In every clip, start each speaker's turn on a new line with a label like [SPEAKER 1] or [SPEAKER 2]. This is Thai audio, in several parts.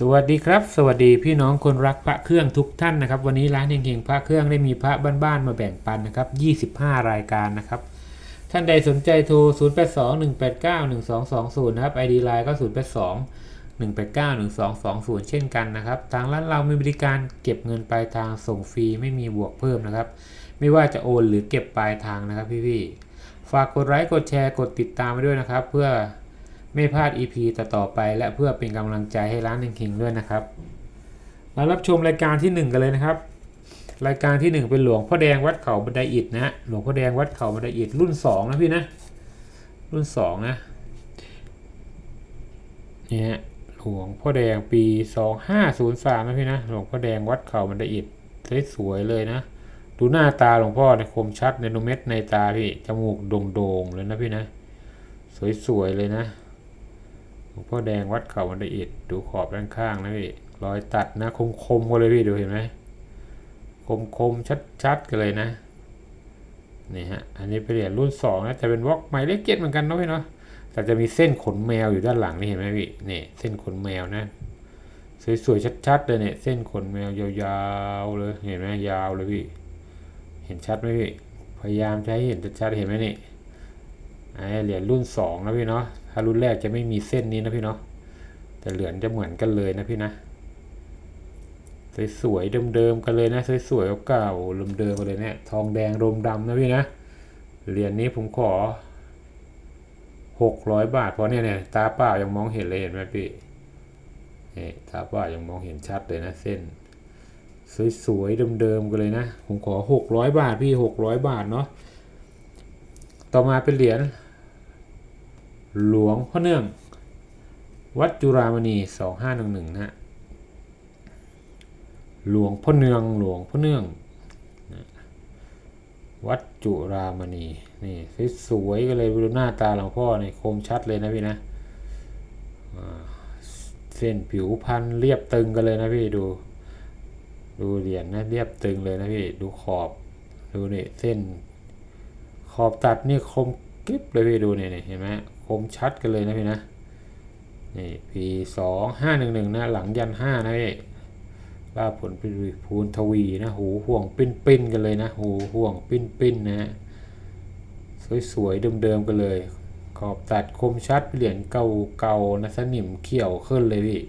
[SPEAKER 1] สวัสดีครับ สวัสดีพี่น้องคนรักพระเครื่องทุกท่านนะครับ วันนี้ร้านเฮงๆพระเครื่องได้มีพระบ้านๆมาแบ่งปันนะครับ 25 รายการนะครับ ท่านใดสนใจโทร 0821891220 นะครับ ID Line ก็ 082 1891220 เช่นกันนะครับ ทางร้านเรามีบริการเก็บเงินปลายทางส่งฟรีไม่มีบวกเพิ่มนะครับ ไม่ว่าจะโอนหรือเก็บปลายทางนะครับพี่ๆฝากกดไลค์กดแชร์กดติดตามไว้ด้วยนะครับ เพื่อ ไม่พลาด EP ต่อไป และเพื่อเป็นกำลังใจให้ร้านเฮงๆด้วยนะครับ มารับชมรายการที่หนึ่งกันเลยนะครับ รายการที่หนึ่งเป็นหลวงพ่อแดงวัดเขาบันไดอิฐนะหลวงพ่อแดงวัดเขาบันไดอิฐรุ่นสองนะพี่นะรุ่นสองนะนี่ฮะหลวงพ่อแดงปีสองห้าศูนย์สามนะพี่นะหลวงพ่อแดงวัดเขาบันไดอิฐสวยๆเลยนะดูหน้าตาหลวงพ่อในยคมชัดในโนเม็ดในตาพี่จมูกโด่งๆเลยนะพี่นะ สวยๆเลยนะ ลวงพ่อแดงวัดเขาบันไดอิฐดูขอบด้านข้างนะพี่รอยตัดนะคมๆกันเลยพี่ดูเห็นไหมคมคมชัดชัดๆกันเลยนะนี่ฮะอันนี้เป็นเหรียญรุ่นสองนะจะเป็นวอกหมายเลขเจ็ดเหมือนกันเนาะพี่เนาะแต่จะมีเส้นขนแมวอยู่ด้านหลังนี่เห็นไหมพี่นี่เส้นขนแมวนะสวยๆชัดๆเลยเนี่ยเส้นขนแมวยาวๆเลยเห็นไหมยาวเลยพี่เห็นชัดไหมพี่พยายามจะให้เห็นชัดๆเห็นไหมนี่ไอเหรียญรุ่นสองนะพี่เนาะ ถ้ารุ่นแรกจะไม่มีเส้นนี้นะพี่เนาะแต่เหรียญจะเหมือนกันเลยนะพี่นะสวยๆเดิมๆกันเลยนะสวยๆเก่าๆเดิมๆกันเลยเนี่ยทองแดงรมดำนะพี่นะเหรียญนี้ผมขอหกร้อยบาทเพราะเนี่ยเนี่ยตาเปล่ายังมองเห็นเลยเห็นไหมพี่นี่ตาเปล่ายังมองเห็นชัดเลยนะเส้น สวยๆเดิมๆกันเลยนะ ผมขอหกร้อยบาทพี่หกร้อยบาทเนาะต่อมาเป็นเหรียญ หลวงพ่อเนื่อง วัดจุฬามณีสองห้าหนึ่งหนึ่งนะฮะหลวงพ่อเนืองหลวงพ่อเนื่องวัดจุรามณีนี่สวยๆกันเลยดูหน้าตาหลวงพ่อนี่คมชัดเลยนะพี่นะเส้นผิวพันเรียบตึงกันเลยนะพี่ดู ดูเหรียญนะเรียบตึงเลยนะพี่ดูขอบดูนี่เส้น ขอบตัดนี่คมกริบเลยพี่ดูนี่นี่เห็นไหม คมชัดกันเลยนะพี่นะนี่ปีสองห้าหนึ่งหนึ่งนะหลังยันห้านะพี่ล่าผลเป็นพูนทวีนะหูห่วงปิ้นปิ้นกันเลยนะหูห่วงปิ้นปิ้นนะฮะสวยๆเดิมๆกันเลย ขอบตัดคมชัดเหรียญเก่าๆนะสนิมเขียวขึ้นเลยพี่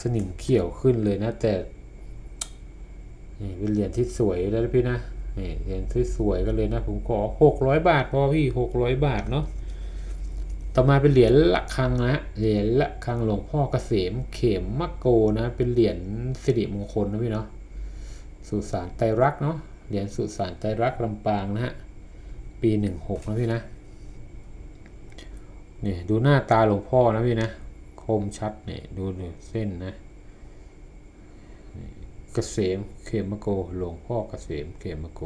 [SPEAKER 1] สนิมเขียวขึ้นเลยนะแต่นี่เป็นเหรียญที่สวยแล้วนะพี่นะนี่เหรียญสวยๆกันเลยนะผมขอหกร้อยบาทพอพี่หกร้อยบาทเนาะ ต่อมาเป็นเหรียญละคังนะเหรียญละคังหลวงพ่อเกษมเขมมักโกนะ เป็นเหรียญสิริมงคลนะพี่เนาะสุสานไตรักษ์เนาะเหรียญสุสานไตรักษ์ลำปางนะฮะปีหนึ่งหกนะพี่นะนี่ดูหน้าตาหลวงพ่อนะพี่นะคมชัดเนี่ยดูเส้นนะนี่เกษมเขมโกหลวงพ่อเกษมเขมโก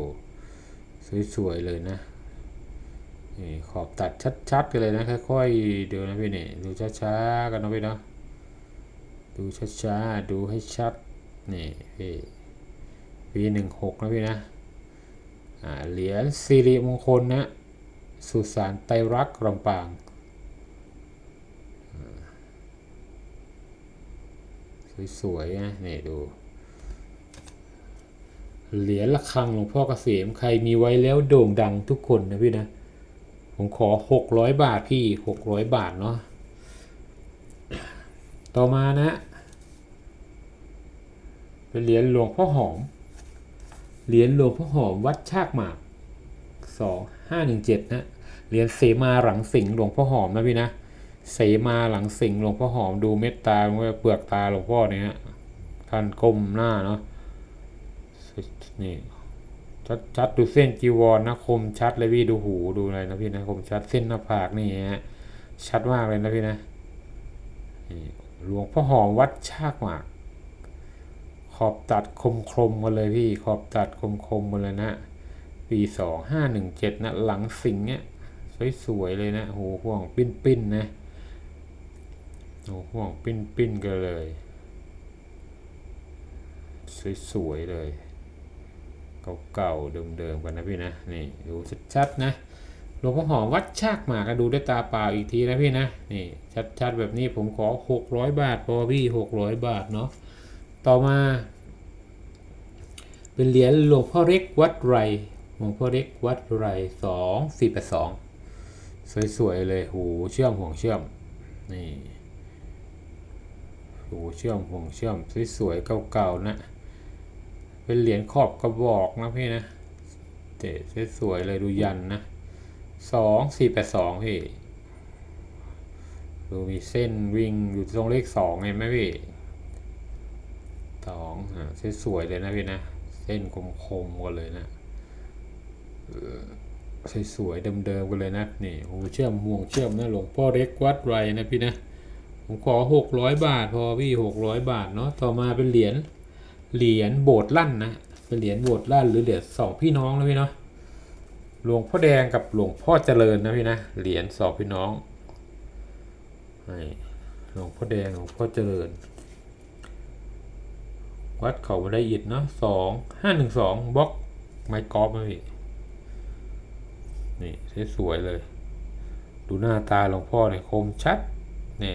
[SPEAKER 1] สวยๆเลยนะ นี่ขอบตัดชัดๆกันเลยนะค่อยๆเดี๋ยวนะพี่นี่ดูช้าๆกันนะพี่เนาะดูช้าๆดูให้ชัดนี่พี่ปีหนึ่งหกนะพี่นะอ่าเหรียญสิริมงคลนะสุสานไตรรักษ์ลำปางสวยๆนะนี่ดูเหรียญระฆังหลวงพ่อเกษมใครมีไว้แล้วโด่งดังทุกคนนะพี่นะ ผมขอหกร้อยบาทพี่หกร้อยบาทเนาะต่อมานะ เป็นเหรียญหลวงพ่อหอม เหรียญหลวงพ่อหอมวัดชากหมากสองห้าหนึ่งเจ็ดนะ เหรียญเสมาหลังสิงหลวงพ่อหอมนะพี่นะ เสมาหลังสิงหลวงพ่อหอมดูเม็ดตาเปลือกตาหลวงพ่อเนี่ยท่านก้มหน้าเนาะนี่ ชัดชัดดูเส้นจีวรนะคมชัดเลยพี่ดูหูดูอะไรนะพี่นะคมชัดเส้นหน้าผากนี่ฮะชัดมากเลยนะพี่นะหลวงพ่อหอมวัดชากหมากขอบตัดคมคมๆมาเลยพี่ขอบตัดคมคมๆมาเลยนะปีสองห้าหนึ่งเจ็ดนะหลังสิงเนี่ยสวยๆเลยนะโหห่วงปิ้นปิ้นนะโหห่วงปิ้นปิ้นกันเลย สวยๆเลย เก่าๆเดิมๆกันนะพี่นะนี่ดูชัดๆนะหลวงพ่อหอมวัดชากหมากดูด้วยตาเปล่าอีกทีนะพี่นะนี่ชัดๆแบบนี้ผมขอหกร้อยบาทพอพี่หกร้อยบาทเนาะต่อมา เป็นเหรียญหลวงพ่อเล็กวัดไรหลวงพ่อเล็กวัดไรสองสี่แปดสองสวยๆเลยหูเชื่อมห่วงเชื่อมนี่หูเชื่อมห่วงเชื่อมสวยๆเก่าๆนะ เป็นเหรียญขอบกระบอกนะพี่นะเตะสวยเลยดูยันนะสองสี่แปดสองพี่ดูมีเส้นวิ่งอยู่ตรงเลขสองเห็นไหมพี่สองอ่าสวยเลยนะพี่นะ เส้นคมๆกันเลยนะเออสวยๆเดิมๆกันเลยนะนี่หูเชื่อมห่วงเชื่อมนะหลวงพ่อเล็กวัดไรนะพี่นะผมขอหกร้อยบาทพอพี่หกร้อยบาทเนาะต่อมาเป็นเหรียญ เหรียญโบสถ์ลั่นนะเป็นเหรียญโบสถ์ลั่นหรือเหรียญสองพี่น้องนะพี่เนาะหลวงพ่อแดงกับหลวงพ่อเจริญนะพี่นะเหรียญสองพี่น้องหลวงพ่อแดงหลวงพ่อเจริญ วัดเขาบันไดอิฐเนาะสองห้าหนึ่งสองบล็อกไม้กอล์ฟนะพี่นี่สวยเลย ดูหน้าตาหลวงพ่อเนี่ยคมชัดนี่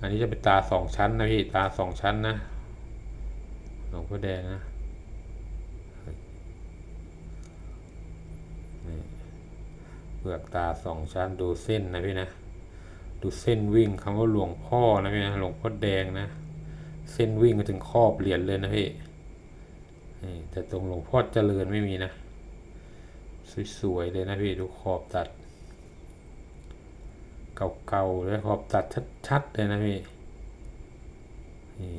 [SPEAKER 1] อันนี้จะเป็นตาสองชั้นนะพี่ตาสองชั้นนะ หลวงพ่อแดงนะนี่เปลือกตาสองชั้นดูเส้นนะพี่นะ ดูเส้นวิ่งคำว่าหลวงพ่อนะพี่นะหลวงพ่อแดงนะ เส้นวิ่งมาถึงครอบเหรียญเลยนะพี่นี่แต่ตรงหลวงพ่อเจริญไม่มีนะ สวยๆเลยนะพี่ดูขอบตัด เก่าๆเลยขอบตัดชัดๆเลยนะพี่นี่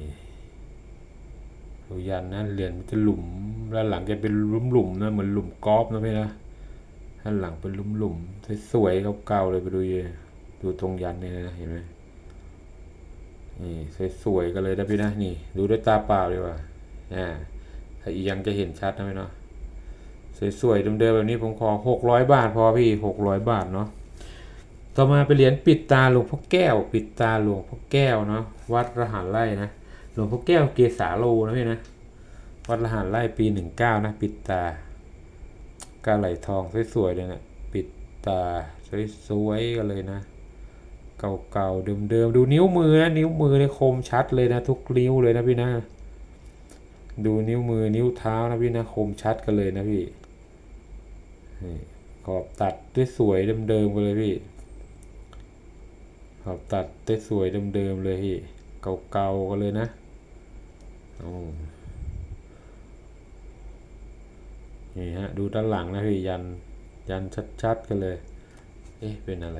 [SPEAKER 1] ดูยันนะเหรียญมันจะหลุมแล้วหลังจะเป็นหลุมๆนะเหมือนหลุมกอล์ฟนะพี่นะด้านหลังเป็นหลุมๆสวยๆเก่าๆเลยไปดูเยดูตรงยันเนี่ยนะเห็นไหมนี่สวยๆกันเลยนะพี่นะนี่ ดูด้วยตาเปล่าดีกว่าอ่าถ้าอียังจะเห็นชัดนะพี่เนาะสวยๆเดิมๆแบบนี้ผมขอหกร้อยบาทพอพี่หกร้อยบาทเนาะต่อมาไปเหรียญปิดตาหลวงพ่อแก้ว ปิดตาหลวงพ่อแก้วเนาะวัดระหารไร่นะ ลวงพ่อแก้วเกษาโลนะพี่นะวัดระหารไร่ปีหนึ่งเก้านะ ปิดตากาไหลทองสวยๆเลยนะปิดตาสวยๆกันเลยนะ เก่าๆเดิมๆดูนิ้วมือนะนิ้วมือเนี่ยคมชัดเลยนะ ทุกนิ้วเลยนะพี่นะ ดูนิ้วมือนิ้วเท้านะพี่นะคมชัดกันเลยนะพี่ขอบตัดด้วยสวยเดิมๆกันเลยพี่ขอบตัดได้สวยเดิมๆเลยพี่เก่าๆกันเลยนะ อนี่ฮะ ดูด้านหลังนะพี่ยันยันชัดๆกันเลย เอ๊ะ เป็นอะไร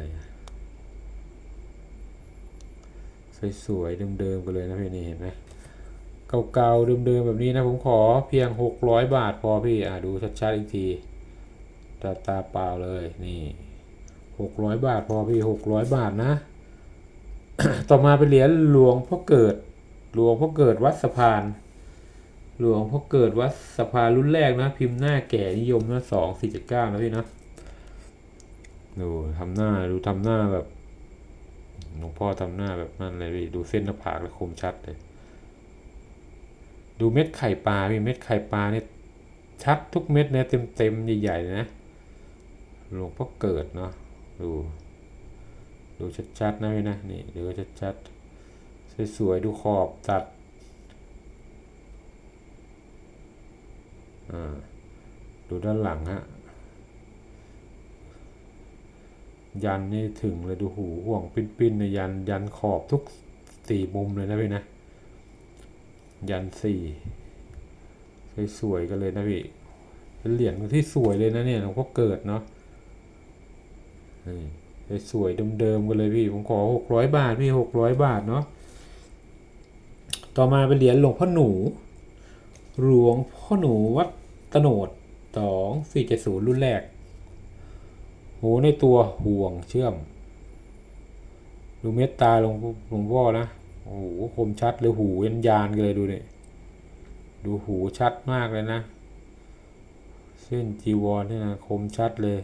[SPEAKER 1] สวยๆเดิมๆกันเลยนะพี่นี่เห็นไหมเก่าๆเดิมๆแบบนี้นะผมขอเพียงหกร้อยบาทพอพี่อะดูชัดๆอีกทีตาตาเปล่าเลยนี่หกร้อยบาทพอพี่หกร้อยบาทนะ ต่อมาเป็นเหรียญหลวงพ่อเกิด หลวงพ่อเกิดวัดสะพาน หลวงพ่อเกิดวัดสะพานรุ่นแรกนะ พิมพ์หน้าแก่นิยมนะสองสี่เจ็ดเก้านะพี่นะดูทำหน้าดูทำหน้าแบบหลวงพ่อทำหน้าแบบนั่นเลยพี่ดูเส้นหน้าผากแล้วคมชัดเลย ดูเม็ดไข่ปลาพี่เม็ดไข่ปลาเนี่ยชัดทุกเม็ดเนี่ยเต็มเต็มๆใหญ่ๆนะหลวงพ่อเกิดเนาะดู ดูชัดๆนะพี่นะนี่ดูชัดๆ สวยๆ ดูขอบตัดอ่าดูด้านหลังฮะ ยันนี่ถึงเลยดูหูห่วงปิ้นๆในยันยันขอบทุกสี่มุมเลยนะพี่นะ ยันสี่สวยๆกันเลยนะพี่เป็นเหรียญที่สวยเลยนะเนี่ยหลวงพ่อเกิดเนาะสวยเดิมๆกันเลยพี่ ผมขอหกร้อยบาทพี่หกร้อยบาทเนาะ ต่อมาเป็นเหรียญหลวงพ่อหนู หลวงพ่อหนูวัดตโนดสองสี่เจ็ดศูนย์รุ่นแรกโหในตัวห่วงเชื่อม ดูเม็ดตาหลวงหลวงพ่อนะ โอ้โหคมชัดเลยหูยันยานเลยดูเนี่ยดูหูชัดมากเลยนะ เส้นจีวรเนี่ยนะคมชัดเลย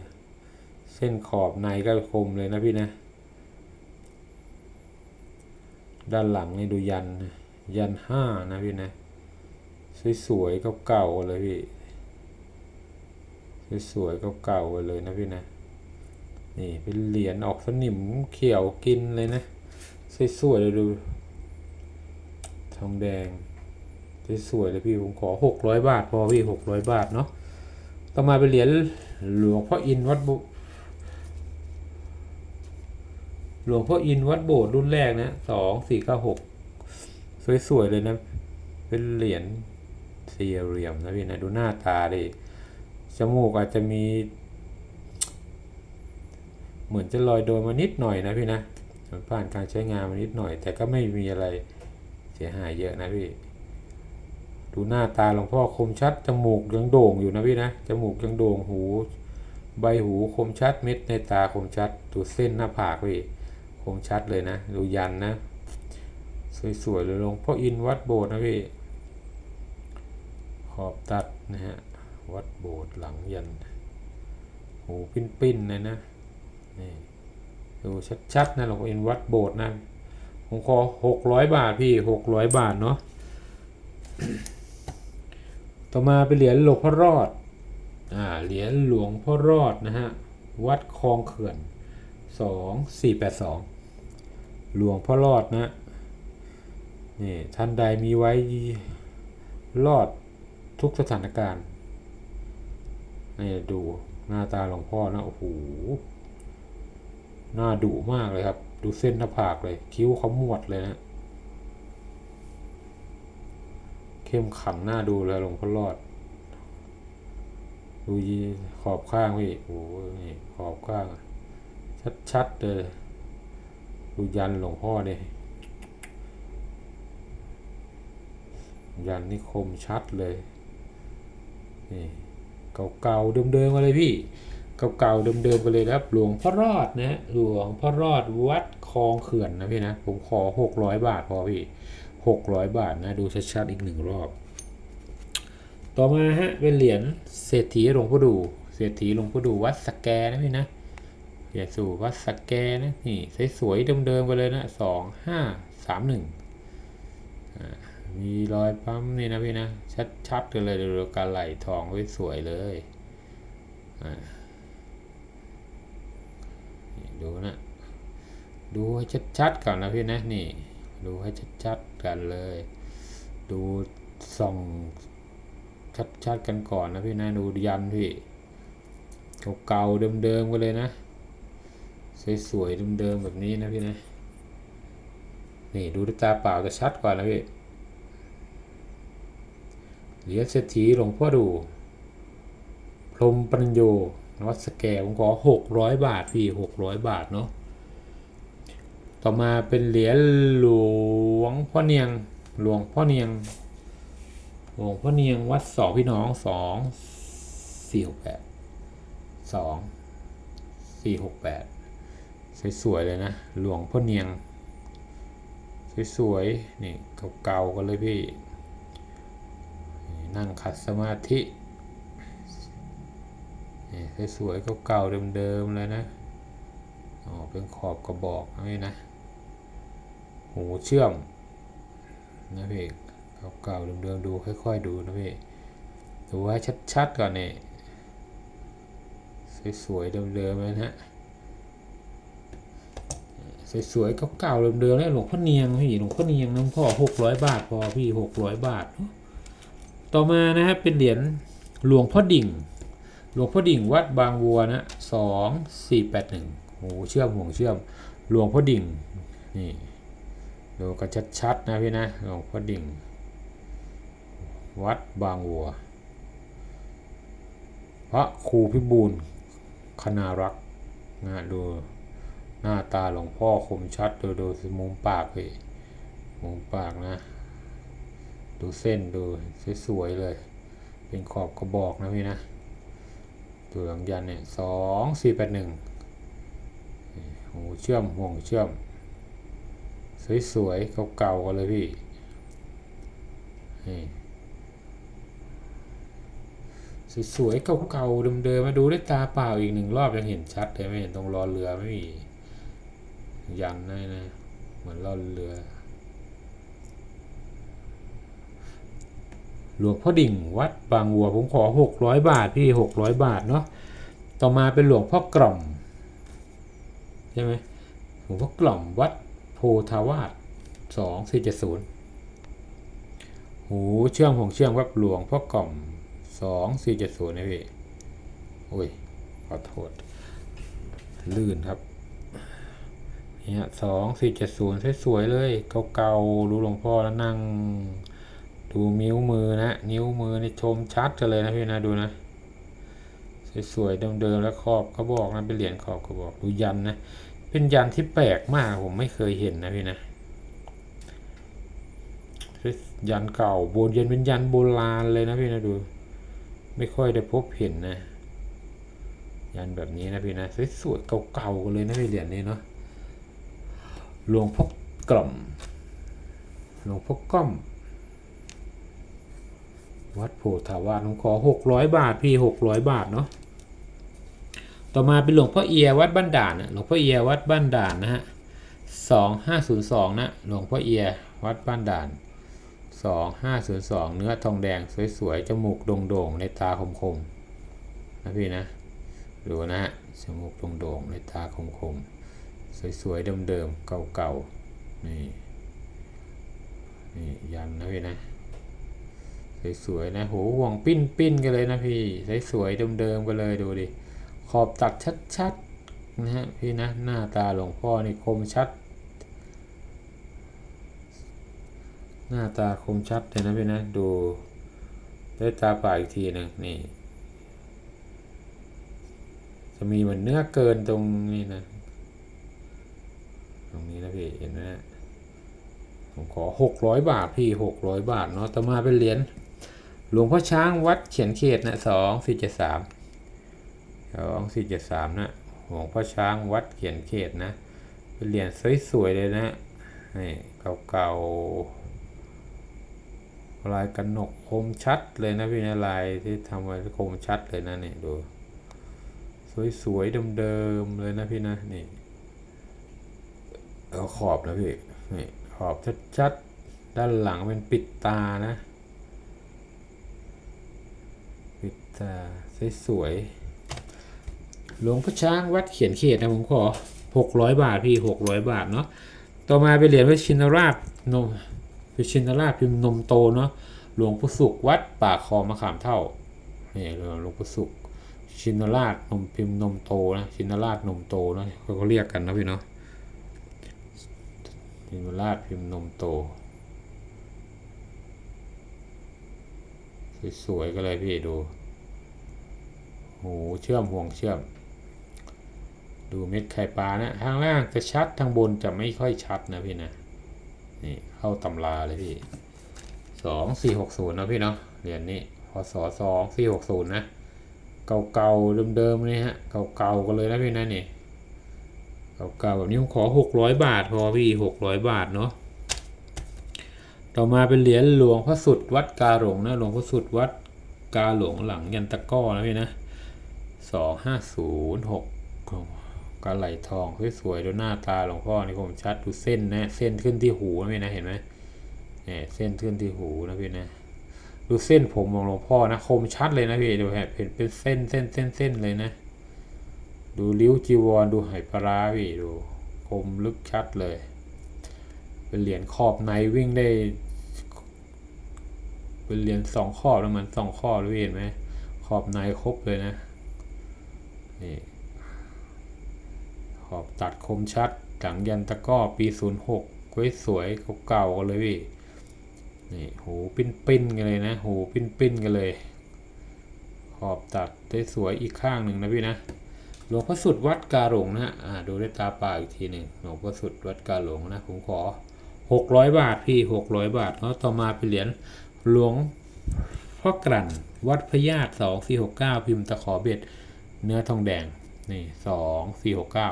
[SPEAKER 1] เส้นขอบในก็คมเลยนะพี่นะ ด้านหลังนี่ดูยัน ยันห้านะพี่นะสวยๆเก่าๆเลยพี่สวยๆเก่าๆเลยนะพี่นะนี่เป็นเหรียญออกสนิมเขียวกินเลยนะสวยๆเลยดู ทองแดงสวยๆเลยพี่ผมขอหกร้อยบาทพอพี่หกร้อยบาทเนาะต่อมาเป็นเหรียญหลวงพ่ออินวัดบุหลวงพ่ออินวัดโบสถ์รุ่นแรกนะสองสี่เก้าหก สวยๆเลยนะ เป็นเหรียญสี่เหลี่ยมนะพี่นะดูหน้าตาดิจมูกอาจจะมี เหมือนจะลอยโดนมานิดหน่อยนะพี่นะมันผ่านการใช้งานมานิดหน่อย แต่ก็ไม่มีอะไรเสียหายเยอะนะพี่ดูหน้าตาหลวงพ่อคมชัดจมูกยังโด่งอยู่นะพี่นะจมูกยังโด่งหู ใบหูคมชัดเม็ดในตาคมชัดดูเส้นหน้าผากพี่คมชัดเลยนะ ดูยันนะ สวยๆเลยหลวงพ่ออินวัดโบสถ์นะพี่ ขอบตัดนะฮะ วัดโบสถ์หลังยันหูปิ้นๆเลยนะนี่ดูชัดๆนะหลวงพ่ออินวัดโบสถ์นะผมขอหกร้อยบาทพี่หกร้อยบาทเนาะต่อมาเป็นเหรียญหลวงพ่อรอดอ่าเหรียญหลวงพ่อรอดนะฮะวัดคลองเขื่อนสองสี่แปดสองหลวงพ่อรอดนะ นี่ท่านใดมีไว้รอดทุกสถานการณ์นี่ดูหน้าตาหลวงพ่อนะโอ้โหหน้าดุมากเลยครับ ดูเส้นหน้าผากเลย คิ้วเขาหมวดเลยนะเข้มขังหน้าดูเลยหลวงพ่อรอด ดูยีขอบข้างพี่โอ้โหนี่ขอบข้าง ชัดๆเลยดูยันหลวงพ่อเนี่ย ยันนี่คมชัดเลยนี่เก่าๆเดิมๆมาเลยพี่เก่าๆเดิมๆกันเลยนะครับ หลวงพ่อรอดนะหลวงพ่อรอดวัดคลองเขื่อนนะพี่นะ ผมขอหกร้อยบาทพอพี่หกร้อยบาทนะ ดูชัดๆอีกหนึ่งรอบ ต่อมาฮะเป็นเหรียญเศรษฐีหลวงพ่อดู เศรษฐีหลวงพ่อดูวัดสแกนะพี่นะเหรียสู่วัดสแกนะนี่สวยๆเดิมๆไปเลยนะสองห้าสามหนึ่ง มีรอยปั๊มนี่นะพี่นะ ชัดๆกันเลยดูการไหลทองไว้สวยเลยดูนะ ดูให้ชัดๆก่อนนะพี่นะนี่ ดูให้ชัดๆกันเลย ดูส่องชัดๆกันก่อนนะพี่นะดูยันพี่เก่าๆเดิมๆกันเลยนะสวยๆเดิมๆแบบนี้นะพี่นะนี่ดูด้วยตาเปล่าจะชัดกว่านะพี่ เหรียญเศรษฐีหลวงพ่อดู พรมปัญโยวัดสแกผมขอหกร้อยบาทพี่หกร้อยบาทเนาะต่อมาเป็นเหรียญหลวงพ่อเนียงหลวงพ่อเนียงหลวงพ่อเนียงวัดสองพี่น้องสองสี่หกแปดสองสี่หกแปดสวยๆเลยนะ หลวงพ่อเนียง สวยๆนี่เก่าๆกันเลยพี่ นั่งขัดสมาธินี่สวยๆเก่าๆเดิมๆเลยนะอ๋อเป็นขอบกระบอกนี่นะ หูเชื่อมนะพี่เก่าๆเดิมๆดูค่อยๆดูนะพี่ดูให้ชัดๆก่อนนี่สวยๆเดิมๆเลยนะสวยๆเก่าๆเดิมๆแล้วหลวงพ่อเนียงพี่หลวงพ่อเนียงน้องพ่อหกร้อยบาทพอพี่หกร้อยบาท ต่อมานะครับเป็นเหรียญหลวงพ่อดิ่ง หลวงพ่อดิ่งวัดบางวัวนะสองสี่แปดหนึ่งโอ้เชื่อมห่วงเชื่อมหลวงพ่อดิ่งนี่ดูกันชัดๆนะพี่นะหลวงพ่อดิ่ง วัดบางวัว พระครูพิบูลคณารักษ์นะดูหน้าตาหลวงพ่อคมชัดดูดูมุมปากเลยมุมปากนะ ดูเส้นดูสวยๆเลย เป็นขอบกระบอกนะพี่นะ ตัวหลังยันเนี่ยสองสี่แปดหนึ่งหูเชื่อมห่วงเชื่อม สวยๆเก่าๆกันเลยพี่นี่สวยๆเก่าๆเดิมๆมาดูด้วยตาเปล่าอีกหนึ่งรอบยังเห็นชัดเลยไม่เห็นตรงรอเรือไม่มียันนะนะเหมือนรอเรือ หลวงพ่อดิ่งวัดบางวัวผมขอหกร้อยบาทพี่หกร้อยบาทเนาะต่อมาเป็นหลวงพ่อกล่อมใช่ไหมหลวงพ่อกล่อมวัดโพธาวาสสองสี่เจ็ดศูนย์หูเชื่อมของเชื่อมวัดหลวงพ่อกล่อมสองสี่เจ็ดศูนย์นะพี่โอ้ยขอโทษ ลื่นครับเนี่ยสองสี่เจ็ดศูนย์สวยๆเลย เก่าๆดูหลวงพ่อแล้วนั่ง ดูนิ้วมือนะ นิ้วมือนี่ชมชัดกันเลยนะพี่นะดูนะสวยๆเดิมๆแล้วขอบกระบอกนะเป็นเหรียญขอบกระบอกดูยันนะเป็นยันที่แปลกมากผมไม่เคยเห็นนะพี่นะยันเก่าโบนยันเป็นยันโบราณเลยนะพี่นะดู ไม่ค่อยได้พบเห็นนะ ยันแบบนี้นะพี่นะสวยๆเก่าๆกันเลยนะพี่เหรียญนี้เนาะหลวงพ่อกล่อมหลวงพ่อกล้อม วัดโพธาวาสผมขอหกร้อยบาทพี่หกร้อยบาทเนาะต่อมาเป็นหลวงพ่อเอียวัดบ้านด่านนะหลวงพ่อเอียวัดบ้านด่านนะฮะสองห้าศูนย์สองนะหลวงพ่อเอียวัดบ้านด่านสองห้าศูนย์สองเนื้อทองแดงสวยๆจมูกโด่งๆในตาคมๆนะพี่นะดูนะฮะจมูกโด่งๆในตาคมๆสวยๆเดิมๆเก่าๆนี่นี่ยันนะพี่นะ สวยๆนะโหห่วงปิ้นปิ้นๆกันเลยนะพี่สวยๆเดิมๆกันเลยดูดิขอบตัดชัดๆนะฮะพี่นะหน้าตาหลวงพ่อนี่คมชัด หน้าตาคมชัดเลยนะพี่นะดูด้วยตาเปล่าอีกทีหนึงนี่จะมีเหมือนเนื้อเกินตรงนี้นะ ตรงนี้นะพี่เห็นไหมฮะผมขอหกร้อยบาทพี่หกร้อยบาทเนาะแต่มาเป็นเหรียญ หลวงพ่อช้างวัดเขียนเขตนะสองสี่เจ็ดสามสองสี่เจ็ดสามนะหลวงพ่อช้างวัดเขียนเขตนะเป็นเหรียญสวยๆเลยนะนี่เก่าๆลายกระหนกคมชัดเลยนะพี่นะลายที่ทำไว้คมชัดเลยนะนี่ดูสวยๆเดิมๆเลยนะพี่นะนี่เอาขอบนะพี่นี่ขอบชัดๆด้านหลังเป็นปิดตานะ ปิดตาสวยๆหลวงพ่อช้างวัดเขียนเขตนะผมขอหกร้อยบาทพี่หกร้อยบาทเนาะต่อมาเป็นเหรียญพระชินราชนมพระชินราชพิมพ์นมโตเนาะหลวงปู่สุขวัดป่าคอมะขามเท่านี่หลวงปู่สุขชินราชนมพิมพ์นมโตนะชินราชนมโตเนาะเขาก็เรียกกันนะพี่เนาะชินราชพิมพ์นมโต สวยๆก็เลยพี่ดู โห เชื่อมห่วงเชื่อม ดูเม็ดไข่ปลานะทางล่างจะชัดทางบนจะไม่ค่อยชัดนะพี่นะ นี่เข้าตำราเลยพี่สองสี่หกศูนย์นะพี่เนาะ เหรียญนี้พศสองสี่หกศูนย์นะ เก่าๆเดิมๆนี่ฮะ เก่าๆกันเลยนะพี่นะนี่ เก่าๆแบบนี้ผมขอหกร้อยบาทพอพี่หกร้อยบาทเนาะ ต่อมาเป็นเหรียญหลวงพระสุดวัดกาหลงนะหลวงพระสุดวัดกาหลงหลังยันตะก้อนะพี่นะสองห้าศูนย์หกกาไหลทองสวยๆดูหน้าตาหลวงพ่อนี่ผมชัดดูเส้นนะเส้นขึ้นที่หูนะพี่นะเห็นไหมเนี่ยเส้นขึ้นที่หูนะพี่นะดูเส้นผมของหลวงพ่อนะคมชัดเลยนะพี่ดูฮะเป็นเป็นเส้นเส้นเส้นเส้นเลยนะ ดูริ้วจีวรดูไหปลาร้าพี่ดูคมลึกชัดเลย เป็นเหรียญขอบในวิ่งได้ เป็นเหรียญสองขอบแล้วมันสองข้อบแล้เห็นไหมขอบในครบเลยนะนี่ขอบตัดคมชัดหลังยันตะก้อปี 06ก้วยสวยเก่าๆกันเลยพี่นี่หูปิ้นปิ้นๆกันเลยนะ หูปิ้นปิ้นๆกันเลย ขอบตัดได้สวยอีกข้างหนึ่งนะพี่นะหลวงพ่อสุดวัดกาหลงนะอ่าดูด้วยตาเปล่าอีกทีหนึ่งหลวงพ่อสุดวัดกาหลงนะผมขอ 600 บาทพี่ 600 บาทแล้วต่อมาเป็นเหรียญ หลวงพ่อกลั่น วัดพญาตสองสี่หกเก้าพิมพ์ตะขอเบ็ด เนื้อทองแดง นี่สองสี่หกเก้า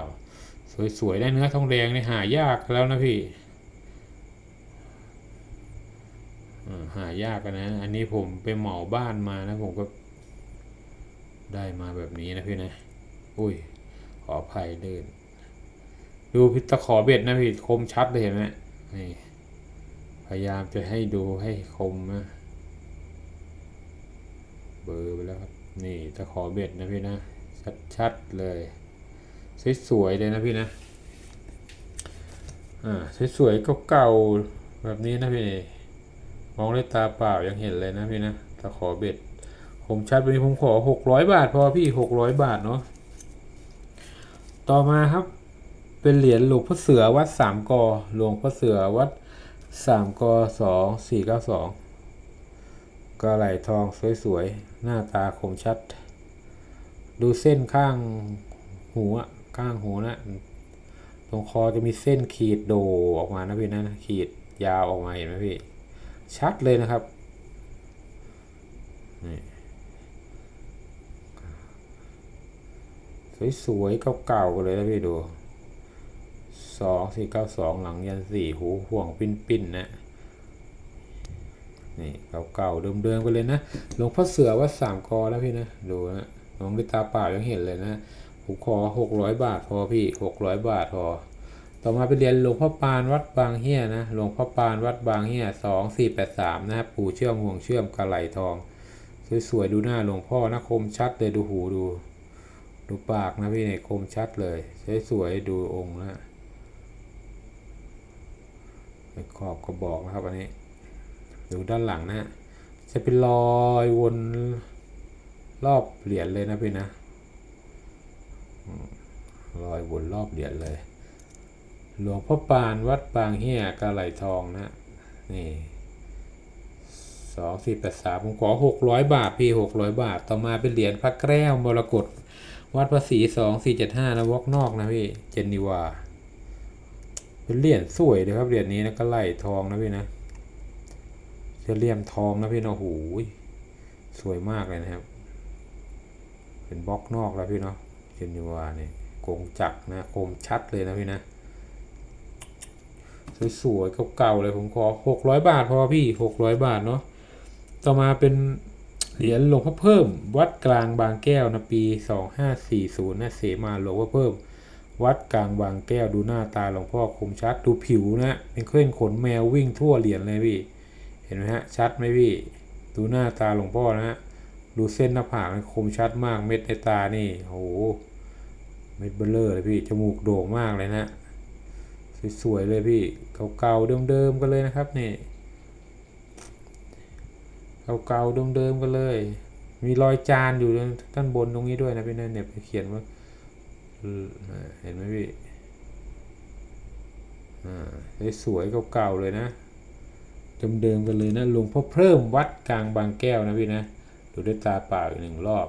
[SPEAKER 1] สวยๆ ได้เนื้อทองแดงนี่หายากแล้วนะพี่หายากนนะอันนี้ผมไปเหมาบ้านมานะผมก็ได้มาแบบนี้นะพี่นะ อุ้ย ขออภัยเดิน ดูพิตะขอเบ็ดนะพี่ คมชัดเลยเห็นไหมนี่ พยายามจะให้ดูให้คมนะเบอร์ไปแล้วครับ นี่ตะขอเบ็ดนะพี่นะ ชัดๆเลย สวยๆเลยนะพี่นะ อ่า สวยๆเก่าแบบนี้นะพี่มองด้วยตาเปล่ายังเห็นเลยนะพี่นะตะขอเบ็ด ผมชัดวันนี้ผมขอหกร้อยบาทพอพี่หกร้อยบาทเนาะต่อมาครับ เป็นเหรียญหลวงพ่อเสือวัดสามกอหลวงพ่อเสือวัด สามกอสองสี่เก้าสองก็ไหลทองสวยๆ หน้าตาคมชัด ดูเส้นข้างหูอะข้างหูนะตรงคอจะมีเส้นขีดโดออกมานะพี่นะขีดยาวออกมาเห็นไหมพี่ชัดเลยนะครับนี่สวยๆเก่าๆกันเลยนะพี่ดู สองสี่เก้าสองหลังยันสี่หูห่วงปิ้นๆนนะนี่เก่าๆเดิมๆไปเลยนะหลวงพ่อเสือวัดสามกอแล้วพี่นะดูนะมองด้วยตาเปล่ายังเห็นเลยนะผมขอหกร้อยบาทพอพี่หกร้อยบาทพอต่อมาไปเรียนหลวงพ่อปานวัดบางเฮียนะหลวงพ่อปานวัดบางเฮียสองสี่แปดสามนะครับปู่เชื่อมห่วงเชื่อมกระไหลทองสวยๆดูหน้าหลวงพ่อนะคมชัดเลยดูหูดู ดูปากนะพี่เนี่ยคมชัดเลยสวยๆดูองค์นะ ขอบกระบอกนะครับอันนี้ดูด้านหลังนะฮะจะเป็นรอยวนรอบเหรียญเลยนะพี่นะรอยวนรอบเหรียญเลย หลวงพ่อปานวัดบางเฮียกะไหลทองนะนี่สองสี่แปดสามผมขอหกร้อยบาทพี่หกร้อยบาท ต่อมาเป็นเหรียญพระแก้วมรกตวัดภาษีสองสี่เจ็ดห้านะวอกนอกนะพี่เจนีวา เป็นเหรียญสวยเลยครับเหรียญนี้นะก็ไหลทองนะพี่นะจะเหลี่ยมทองนะพี่เนาะหูยสวยมากเลยนะครับ เป็นบล็อกนอกแล้วพี่เนาะเจนนิวาเนี่ยโกงจักนะโคมชัดเลยนะพี่นะสวยๆเก่าๆเลยผมขอหกร้อยบาทพอพี่หกร้อยบาทเนาะต่อมาเป็นเหรียญหลวงพ่อเพิ่ม วัดกลางบางแก้วนะปีสองห้าสี่ศูนย์นะเสมาหลวงพ่อเพิ่ม วัดกลางบางแก้วดูหน้าตาหลวงพ่อคมชัดดูผิวนะเป็นเคลื่อนขนแมววิ่งทั่วเหรียญเลยพี่ เห็นไหมฮะชัดไหมพี่ ดูหน้าตาหลวงพ่อนะฮะดูเส้นหน้าผากมันคมชัดมากเม็ดในตานี่โอ้โหเม็ดเบลเลอร์เลยพี่จมูกโด่งมากเลยนะสวยๆเลยพี่เก่าๆเดิมๆกันเลยนะครับนี่เก่าๆเดิมๆกันเลย มีรอยจานอยู่ด้านบนตรงนี้ด้วยนะพี่นี่ยเนี่ยเขียนว่า เห็นไหมพี่อ่าสวยเก่าๆเลยนะเดิมๆกันเลยนะหลวงพ่อเพิ่มวัดกลางบางแก้วนะพี่นะดูด้วยตาเปล่าอีกหนึ่งรอบ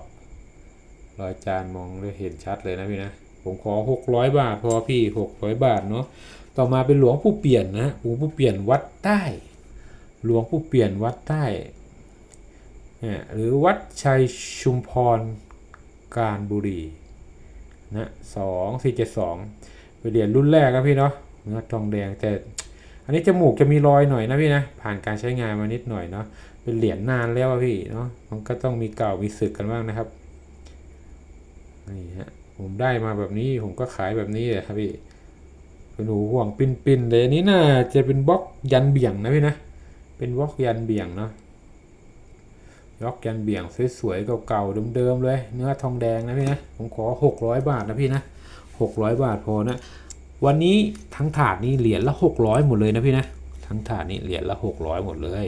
[SPEAKER 1] รอยจานมองได้เห็นชัดเลยนะพี่นะผมขอหกร้อยบาทพอพี่หกร้อยบาทเนาะต่อมาเป็นหลวงปู่เปลี่ยนนะหลวงปู่เปลี่ยนวัดใต้ หลวงปู่เปลี่ยนวัดใต้เนี่ยหรือวัดชัยชุมพรการบุรี นะสองสี่เจ็ดสองไปเรียนรุ่นแรกนะพี่เนาะเนื้อทองแดงแต่อันนี้จมูกจะมีรอยหน่อยนะพี่นะ ผ่านการใช้งานมานิดหน่อยเนาะเป็นเหรียญนานแล้วอะพี่เนาะมันก็ต้องมีเก่ามีสึกกันบ้างนะครับนี่ฮะผมได้มาแบบนี้ผมก็ขายแบบนี้เลยครับพี่เป็นหูห่วงปินๆเลยนนี้น่าจะเป็นบล็อกยันเบี่ยงนะพี่นะเป็นบล็อกยันเบี่ยงเนาะ ยอกยันเบี่ยงสวยๆเก่าๆเดิมๆเลย เนื้อทองแดงนะพี่นะ ผมขอหกร้อยบาทนะพี่นะหกร้อยบาทพอนะ วันนี้ทั้งถาดนี้เหรียญละหกร้อยหมดเลยนะพี่นะ ทั้งถาดนี้เหรียญละหกร้อยหมดเลย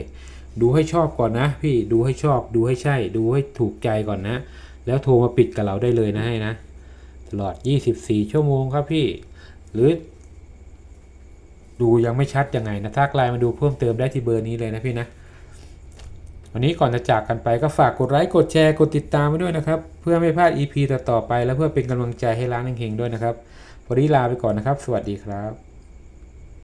[SPEAKER 1] ดูให้ชอบก่อนนะ พี่ดูให้ชอบดูให้ใช่ ดูให้ถูกใจก่อนนะ แล้วโทรมาปิดกับเราได้เลยนะให้นะ ตลอด 24 ชั่วโมงครับพี่ หรือ ดูยังไม่ชัดยังไงนะทักไลน์มาดูเพิ่มเติมได้ที่เบอร์นี้เลยนะพี่นะ วันนี้ก่อนจะจากกันไปก็ฝากกดไลค์กดแชร์กดติดตามไว้ด้วยนะครับ เพื่อไม่พลาด EP ต่อๆไป และเพื่อเป็นกำลังใจให้ร้านเฮงๆด้วยนะครับวันนี้ลาไปก่อนนะครับ สวัสดีครับ